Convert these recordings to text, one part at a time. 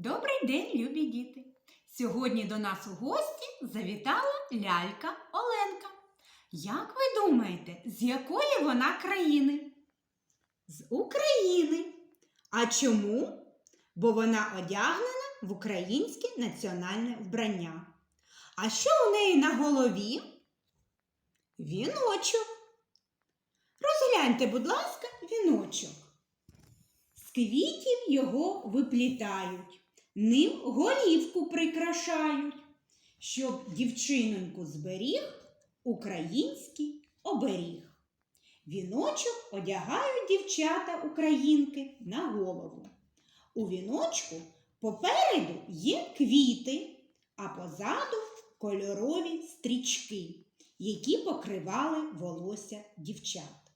Добрий день, любі діти! Сьогодні до нас у гості завітала лялька Оленка. Як ви думаєте, з якої вона країни? З України. А чому? Бо вона одягнена в українське національне вбрання. А що у неї на голові? Віночок. Розгляньте, будь ласка, віночок. З квітів його виплітають, ним голівку прикрашають, щоб дівчиноньку зберіг український оберіг. Віночок одягають дівчата українки на голову. У віночку попереду є квіти, а позаду кольорові стрічки, які покривали волосся дівчат.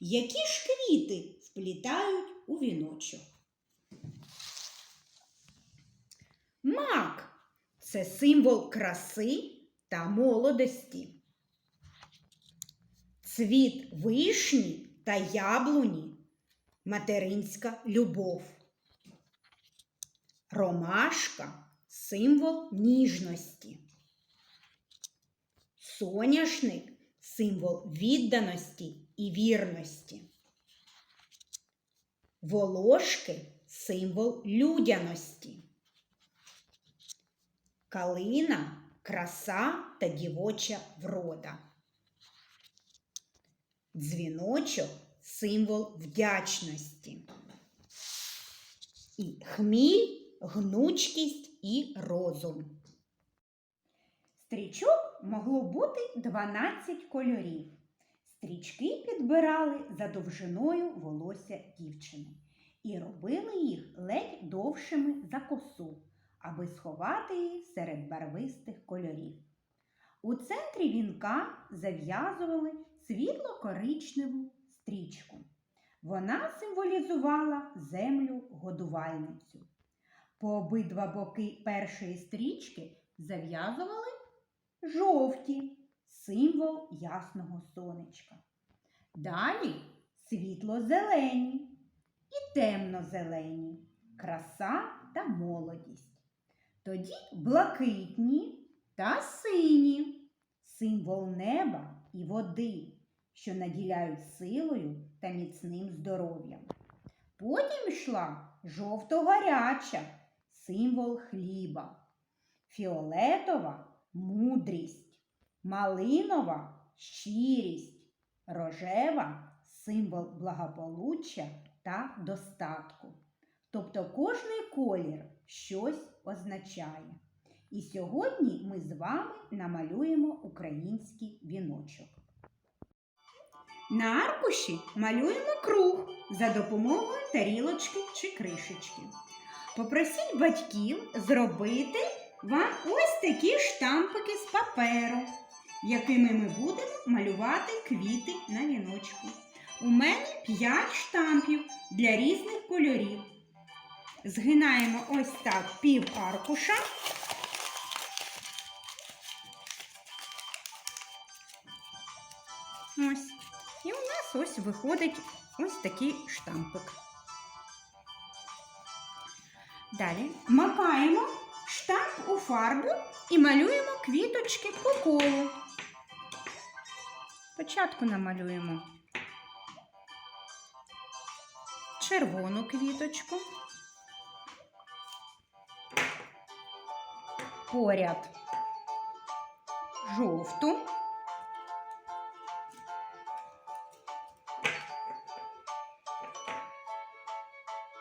Які ж квіти вплітають у віночок? Мак це символ краси та молодості. Цвіт вишні та яблуні материнська любов. Ромашка символ ніжності. Соняшник символ відданості і вірності. Волошки символ людяності. Калина краса та дівоча врода. Дзвіночок символ вдячності. І хміль гнучкість і розум. Стрічок могло бути 12 кольорів. Стрічки підбирали за довжиною волосся дівчини і робили їх ледь довшими за косу, аби сховати її серед барвистих кольорів. У центрі вінка зав'язували світло-коричневу стрічку. Вона символізувала землю годувальницю. По обидва боки першої стрічки зав'язували жовті символ ясного сонечка. Далі світло-зелені і темно-зелені краса та молодість. Тоді блакитні та сині символ неба і води, що наділяють силою та міцним здоров'ям. Потім йшла жовто-гаряча символ хліба, фіолетова мудрість, малинова щирість, рожева символ благополуччя та достатку. Тобто кожний колір щось означає. І сьогодні ми з вами намалюємо український віночок. На аркуші малюємо круг за допомогою тарілочки чи кришечки. Попросіть батьків зробити вам ось такі штампики з паперу, якими ми будемо малювати квіти на віночку. У мене 5 штампів для різних кольорів. Згинаємо ось так пів аркуша. Ось. І у нас ось виходить ось такий штампик. Далі макаємо штамп у фарбу і малюємо квіточки по колу. Спочатку намалюємо червону квіточку, поряд жовту.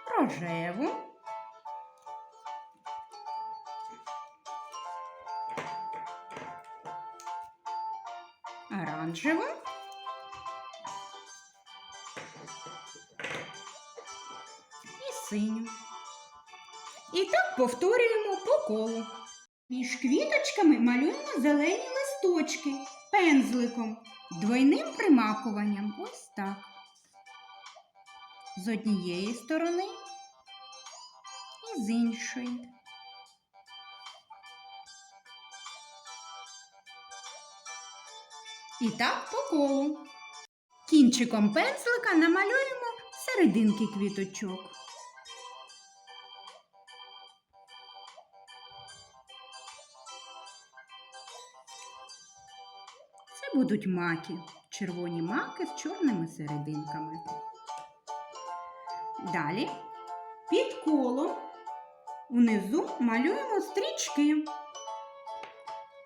Рожеву. оранжеву. І синю. І так повторюємо по колу. Між квіточками малюємо зелені листочки пензликом, двойним примакуванням. Ось так. З однієї сторони і з іншої. І так по колу. Кінчиком пензлика намалюємо серединки квіточок. Будуть маки, червоні маки з чорними серединками. Далі під колом унизу малюємо стрічки.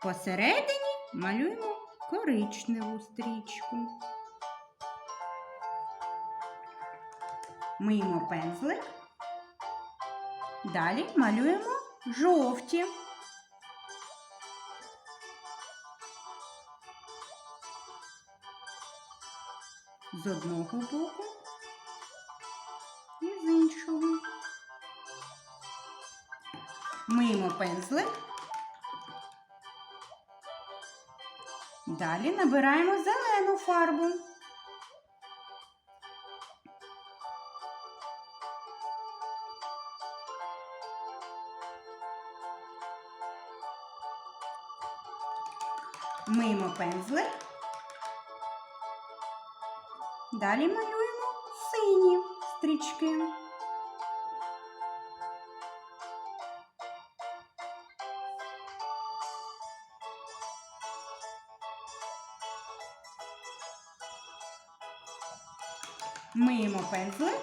Посередині малюємо коричневу стрічку. Миємо пензлик. Далі малюємо жовті. З одного боку і з іншого. Миємо пензлик. Далі набираємо зелену фарбу. Миємо пензлик. Далі малюємо сині стрічки. Миємо пензлик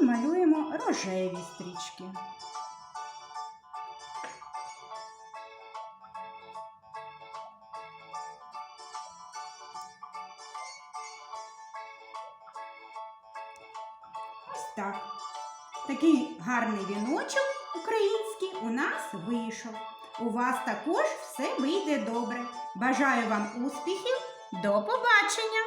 і малюємо рожеві стрічки. Так. Такий гарний віночок український у нас вийшов. У вас також все вийде добре. Бажаю вам успіхів. До побачення!